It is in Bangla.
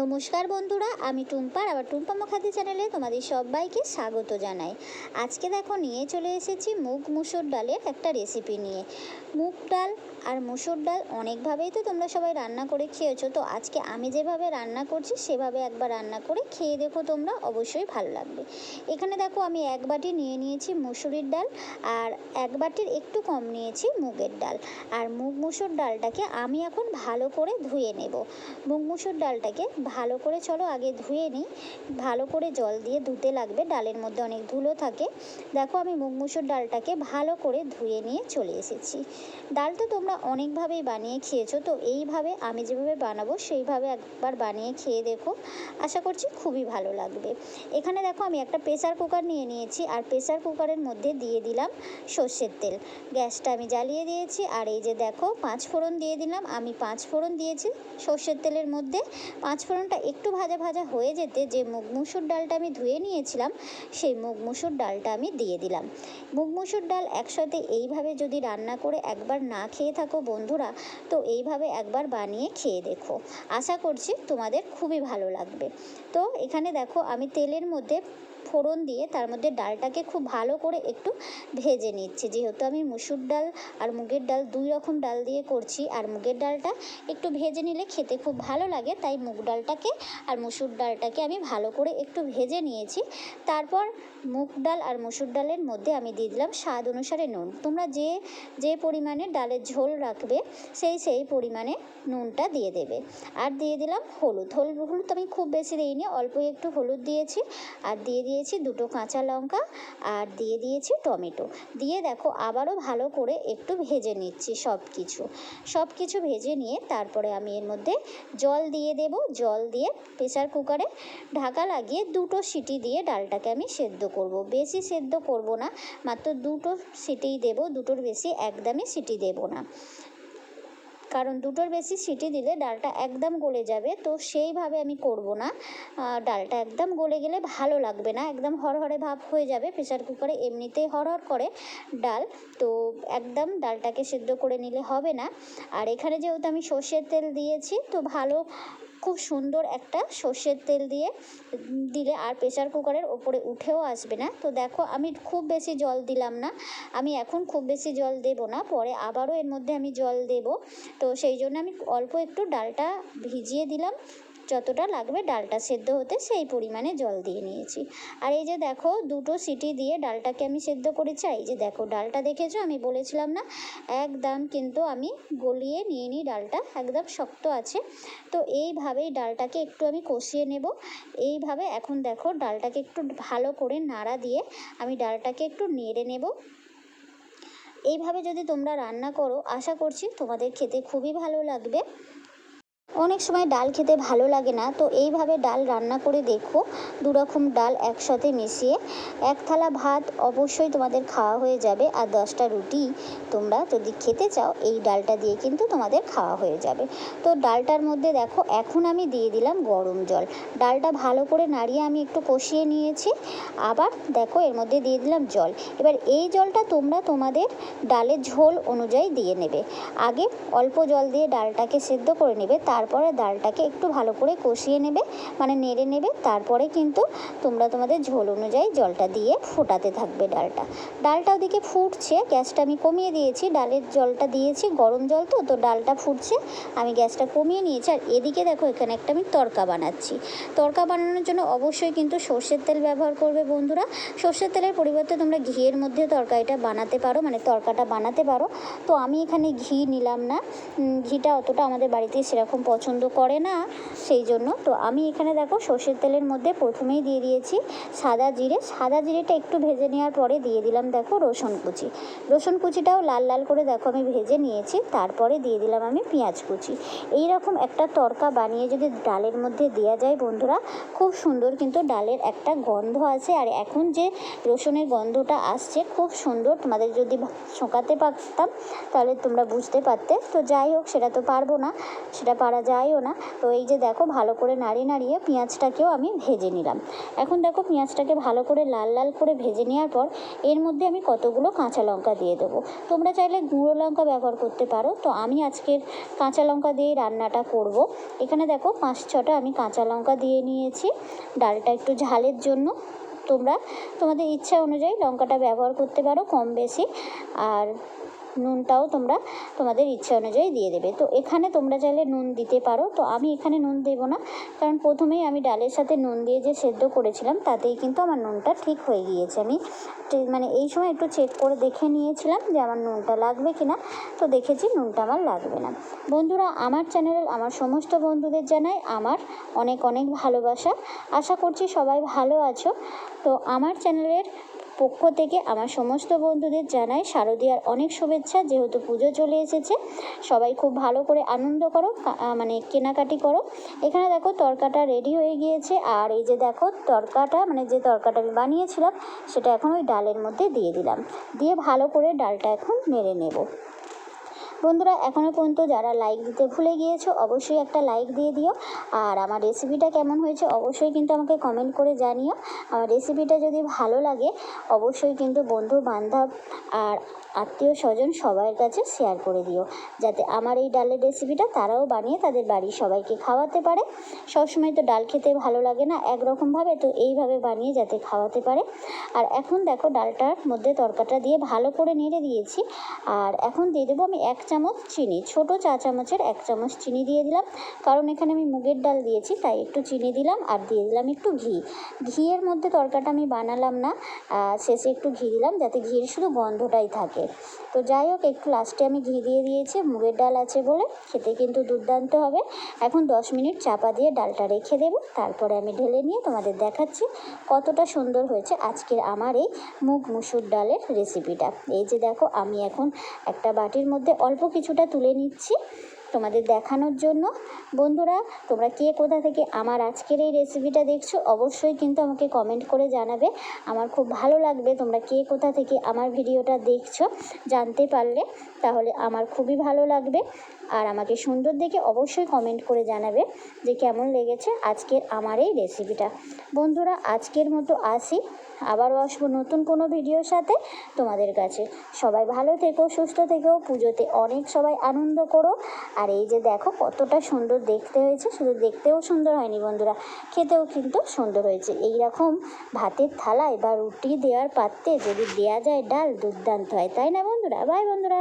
নমস্কার বন্ধুরা, আমি টুম্পার। আবার টুম্পা মুখার্জি চ্যানেলে তোমাদের সবাইকে স্বাগত জানাই। আজকে দেখো, নিয়ে চলে এসেছি মুগ মুসুর ডালের একটা রেসিপি নিয়ে। মুগ ডাল আর মুসুর ডাল অনেকভাবেই তো তোমরা সবাই রান্না করে খেয়েছো। তো আজকে আমি যেভাবে রান্না করছি, সেভাবে একবার রান্না করে খেয়ে দেখো তোমরা, অবশ্যই ভালো লাগবে। এখানে দেখো, আমি এক বাটি নিয়ে নিয়েছি মুসুরির ডাল আর এক বাটির একটু কম নিয়েছি মুগের ডাল। আর মুগ মুসুর ডালটাকে আমি এখন ভালো করে ধুয়ে নেব। মুগ মুসুর ডালটাকে ভালো করে চলো, আগে ধুয়ে নিই। ভালো করে জল দিয়ে ধুতে লাগবে, ডালের মধ্যে অনেক ধুলো থাকে। দেখো আমি মুগ মুসুর ডালটাকে ভালো করে ধুয়ে নিয়ে চলে এসেছি। ডাল তো তোমরা অনেকভাবেই বানিয়ে খেয়েছো, তো এইভাবে আমি যেভাবে বানাবো সেইভাবে একবার বানিয়ে খেয়ে দেখো। আশা করছি খুবই ভালো লাগবে। এখানে দেখো আমি একটা প্রেসার কুকার নিয়ে নিয়েছি, আর প্রেসার কুকারের মধ্যে দিয়ে দিলাম সর্ষের তেল। গ্যাসটা আমি জ্বালিয়ে দিয়েছি, আর এই যে দেখো পাঁচ ফোড়ন দিয়ে দিলাম। আমি পাঁচ ফোড়ন দিয়েছি সর্ষের তেলের মধ্যে। পাঁচ ফোড়নটা একটু ভাজা ভাজা হয়ে যেতে যে মুগ মুসুর ডালটা আমি ধুয়ে নিয়েছিলাম, সেই মুগ মুসুর ডালটা আমি দিয়ে দিলাম। মুগ মুসুর ডাল একসাথে এইভাবে যদি রান্না করে একবার না খেয়ে থাকো বন্ধুরা, তো এইভাবে একবার বানিয়ে খেয়ে দেখো। আশা করছি তোমাদের খুবই ভালো লাগবে। তো এখানে দেখো আমি তেলের মধ্যে ফোড়ন দিয়ে তার মধ্যে ডালটাকে খুব ভালো করে একটু ভেজে নিচ্ছি। যেহেতু আমি মুসুর ডাল আর মুগের ডাল দুই রকম ডাল দিয়ে করছি আর মুগের ডালটা একটু ভেজে নিলে খেতে খুব ভালো লাগে, তাই মুগ ডালটাকে আর মুসুর ডালটাকে আমি ভালো করে একটু ভেজে নিয়েছি। তারপর মুগ ডাল আর মুসুর ডালের মধ্যে আমি দিয়ে দিলাম স্বাদ অনুসারে নুন। তোমরা যে যে পরিমাণে ডালের ঝোল রাখবে সেই সেই পরিমাণে নুনটা দিয়ে দেবে। আর দিয়ে দিলাম হলুদ। হলুদ হলুদ আমি খুব বেশি দিইনি, অল্প একটু হলুদ দিয়েছি। আর দিয়ে দিয়েছি দুটো কাঁচা লঙ্কা আর দিয়ে দিয়েছি টমেটো। দিয়ে দেখো আবারও ভালো করে একটু ভেজে নিচ্ছি সব কিছু সব কিছু ভেজে নিয়ে তারপরে আমি এর মধ্যে জল দিয়ে দেব। জল দিয়ে প্রেসার কুকারে ঢাকা লাগিয়ে দুটো সিটি দিয়ে ডালটাকে আমি সেদ্ধ করব। বেশি সেদ্ধ করব না, মাত্র দুটো সিটিই দেব, দুটোর বেশি একদমই সিটি দেব না। কারণ দুটোর বেশি সিটি দিলে ডালটা একদম গলে যাবে। তো সেইভাবে আমি করব না। ডালটা একদম গলে গেলে ভালো লাগবে না। একদম হরহরে ভাব হয়ে যাবে। প্রেশার কুকারে এমনিতেই হরহর করে ডাল। তো একদম ডালটাকে সেদ্ধ করে নিলে হবে না। আর এখানে যেহেতু আমি সর্ষের তেল দিয়েছি, তো ভালো খুব সুন্দর একটা সর্ষের তেল দিয়ে দিলে আর প্রেশার কুকারের ওপরে উঠেও আসবে না। তো দেখো, আমি খুব বেশি জল দিলাম না। আমি এখন খুব বেশি জল দেব না। পরে আবারও এর মধ্যে আমি জল দেব। তো সেই জন্য আমি অল্প একটু ডালটা ভিজিয়ে দিলাম। যতটা লাগবে ডালটা সেদ্ধ হতে সেই পরিমাণে জল দিয়ে নিয়েছি। আর এই যে দেখো, দুটো সিটি দিয়ে ডালটাকে আমি সেদ্ধ আর এই যে দেখো, ডালটা দেখেছ? আমি বলেছিলাম না, একদম কিন্তু আমি গলিয়ে নিয়ে নিই ডালটা, একদম শক্ত আছে। তো এইভাবেই ডালটাকে একটু আমি কষিয়ে নেব। এইভাবে এখন দেখো, ডালটাকে একটু ভালো করে নাড়া দিয়ে আমি ডালটাকে একটু নেড়ে নেব। এইভাবে যদি তোমরা রান্না করো, আশা করছি তোমাদের খেতে খুবই ভালো লাগবে। অনেক সময় ডাল খেতে ভালো লাগে না, তো এইভাবে ডাল রান্না করে দেখো। দু রকম ডাল একসাথে মিশিয়ে এক থালা ভাত অবশ্যই তোমাদের খাওয়া হয়ে যাবে, আর দশটা রুটি তোমরা যদি খেতে চাও, এই ডালটা দিয়ে কিন্তু তোমাদের খাওয়া হয়ে যাবে। তো ডালটার মধ্যে দেখো, এখন আমি দিয়ে দিলাম গরম জল। ডালটা ভালো করে নাড়িয়ে আমি একটু কষিয়ে নিয়েছি, আবার দেখো এর মধ্যে দিয়ে দিলাম জল। এবার এই জলটা তোমরা তোমাদের ডালের ঝোল অনুযায়ী দিয়ে নেবে। আগে অল্প জল দিয়ে ডালটাকে সেদ্ধ করে নেবে তারপরে ডালটাকে একটু ভালো করে কষিয়ে নেবে মানে নেড়ে নেবে, তারপরে কিন্তু তোমরা তোমাদের ঝোল অনুযায়ী জলটা দিয়ে ফোটাতে থাকবে ডালটা। ডালটা ওদিকে ফুটছে, গ্যাসটা আমি কমিয়ে দিয়েছি, ডালের জলটা দিয়েছি, গরম জল তো তো ডালটা ফুটছে, আমি গ্যাসটা কমিয়ে নিয়েছি। আর এদিকে দেখো, এখানে একটা আমি তরকা বানাচ্ছি। তরকা বানানোর জন্য অবশ্যই কিন্তু সর্ষের তেল ব্যবহার করবে বন্ধুরা। সর্ষের তেলের পরিবর্তে তোমরা ঘিয়ের মধ্যে তরকারিটা বানাতে পারো মানে তরকাটা বানাতে পারো। তো আমি এখানে ঘি নিলাম না। ঘিটা অতটা আমাদের বাড়িতে সেরকম পছন্দ করে না, সেই জন্য। তো আমি এখানে দেখো সর্ষের তেলের মধ্যে প্রথমেই দিয়ে দিয়েছি সাদা জিরে। সাদা জিরেটা একটু ভেজে নেওয়ার পরে দিয়ে দিলাম দেখো রসুন কুচি। রসুন কুচিটাও লাল লাল করে দেখো আমি ভেজে নিয়েছি, তারপরে দিয়ে দিলাম আমি পেঁয়াজ কুচি। এই রকম একটা তরকা বানিয়ে যদি ডালের মধ্যে দেওয়া যায় বন্ধুরা, খুব সুন্দর কিন্তু ডালের একটা গন্ধ আছে। আর এখন যে রসুনের গন্ধটা আসছে, খুব সুন্দর। তোমাদের যদি শোকাতে পারতাম, তাহলে তোমরা বুঝতে পারতে। তো যাই হোক, সেটা তো পারব না। সেটা পারা যায়ও না। তো এই যে দেখো, ভালো করে নাড়িয়ে নাড়িয়ে পেঁয়াজটাকেও আমি ভেজে নিলাম। এখন দেখো পেঁয়াজটাকে ভালো করে লাল লাল করে ভেজে নেওয়ার পর এর মধ্যে আমি কতগুলো কাঁচা লঙ্কা দিয়ে দেবো। তোমরা চাইলে গুঁড়ো লঙ্কা ব্যবহার করতে পারো। তো আমি আজকের কাঁচা লঙ্কা দিয়েই রান্নাটা করব। এখানে দেখো পাঁচ ছটা আমি কাঁচা লঙ্কা দিয়ে নিয়েছি। ডালটা একটু ঝালের জন্য তোমরা, তোমাদের ইচ্ছা অনুযায়ী লঙ্কাটা ব্যবহার করতে পারো কম বেশি। আর নুনটাও তোমরা তোমাদের ইচ্ছা অনুযায়ী দিয়ে দেবে। তো এখানে তোমরা চাইলে নুন দিতে পারো। তো আমি এখানে নুন দেবো না। কারণ প্রথমেই আমি ডালের সাথে নুন দিয়ে যে সেদ্ধ করেছিলাম, তাতেই কিন্তু আমার নুনটা ঠিক হয়ে গিয়েছে। আমি মানে এই সময় একটু চেক করে দেখে নিয়েছিলাম যে আমার নুনটা লাগবে কি না তো দেখেছি নুনটা আমার লাগবে না। বন্ধুরা, আমার চ্যানেল আমার সমস্ত বন্ধুদের জানাই আমার অনেক অনেক ভালোবাসা। আশা করছি সবাই ভালো আছো। তো আমার চ্যানেলের পক্ষ থেকে আমার সমস্ত বন্ধুদের জানাই শারদীয়ার অনেক শুভেচ্ছা, যেহেতু পুজো চলে এসেছে। সবাই খুব ভালো করে আনন্দ করো মানে কেনাকাটি করো। এখানে দেখো তরকাটা রেডি হয়ে গিয়েছে, আর এই যে দেখো তরকাটা মানে যে তরকাটা আমি বানিয়েছিলাম, সেটা এখন ওই ডালের মধ্যে দিয়ে দিলাম। দিয়ে ভালো করে ডালটা এখন মেরে নেব। বন্ধুরা এখনও পর্যন্ত যারা লাইক দিতে ভুলে গিয়েছো, অবশ্যই একটা লাইক দিয়ে দিও। আর আমার রেসিপিটা কেমন হয়েছে, অবশ্যই কিন্তু আমাকে কমেন্ট করে জানিও। আমার রেসিপিটা যদি ভালো লাগে, অবশ্যই কিন্তু বন্ধু বান্ধব আর আত্মীয় স্বজন সবার কাছে শেয়ার করে দিও। যাতে আমার এই ডালের রেসিপিটা তারাও বানিয়ে তাদের বাড়ির সবাইকে খাওয়াতে পারে। সবসময় তো ডাল খেতে ভালো লাগে না একরকমভাবে তো এইভাবে বানিয়ে যাতে খাওয়াতে পারে। আর এখন দেখো ডালটার মধ্যে তরকাটা দিয়ে ভালো করে নেড়ে দিয়েছি। আর এখন দিয়ে দেবো আমি এক চামচ চিনি, ছোট চা চামচের এক চামচ চিনি দিয়ে দিলাম। কারণ এখানে আমি মুগের ডাল দিয়েছি, তাই একটু চিনি দিলাম আর দিয়ে দিলাম একটু ঘি। ঘিয়ের মধ্যে তরকাটা আমি বানালাম না শেষে একটু ঘি দিলাম যাতে ঘির শুধু গন্ধটাই থাকে তো যাই হোক, একটু লাস্টে আমি ঘি দিয়ে দিয়েছি। মুগের ডাল আছে বলে খেতে কিন্তু দুর্দান্ত হবে। এখন দশ মিনিট চাপা দিয়ে ডালটা রেখে দেবো। তারপরে আমি ঢেলে নিয়ে তোমাদের দেখাচ্ছি কতটা সুন্দর হয়েছে আজকের আমার এই মুগ মুসুর ডালের রেসিপিটা এই যে দেখো, আমি এখন একটা বাটির মধ্যে অল্প কিছুটা তুলে নিচ্ছি। তোমাদের দেখানোর জন্য। বন্ধুরা, তোমরা কে কোথা থেকে আমার আজকের এই রেসিপিটা দেখছ, অবশ্যই কিন্তু আমাকে কমেন্ট করে জানাবে। আমার খুব ভালো লাগবে তোমরা কে কোথা থেকে আমার ভিডিওটা দেখছ, জানতে পারলে। তাহলে আমার খুবই ভালো লাগবে। আর আমাকে সুন্দর দেখে অবশ্যই কমেন্ট করে জানাবে যে কেমন লেগেছে আজকের আমার এই রেসিপিটা বন্ধুরা, আজকের মতো আসি। আবারও আসব নতুন কোনো ভিডিওর সাথে তোমাদের কাছে। সবাই ভালো থেকো, সুস্থ থেকো। পুজোতে অনেক সবাই আনন্দ করো। আর এই যে দেখো কতটা সুন্দর দেখতে হয়েছে, শুধু দেখতেও সুন্দর হয়নি বন্ধুরা, খেতেও কিন্তু সুন্দর হয়েছে। এই রকম ভাতের থালায় বা রুটি দেওয়ার পাত্রে যদি দেওয়া যায়, ডাল দুর্দান্ত হয়, তাই না বন্ধুরা? বাই বন্ধুরা।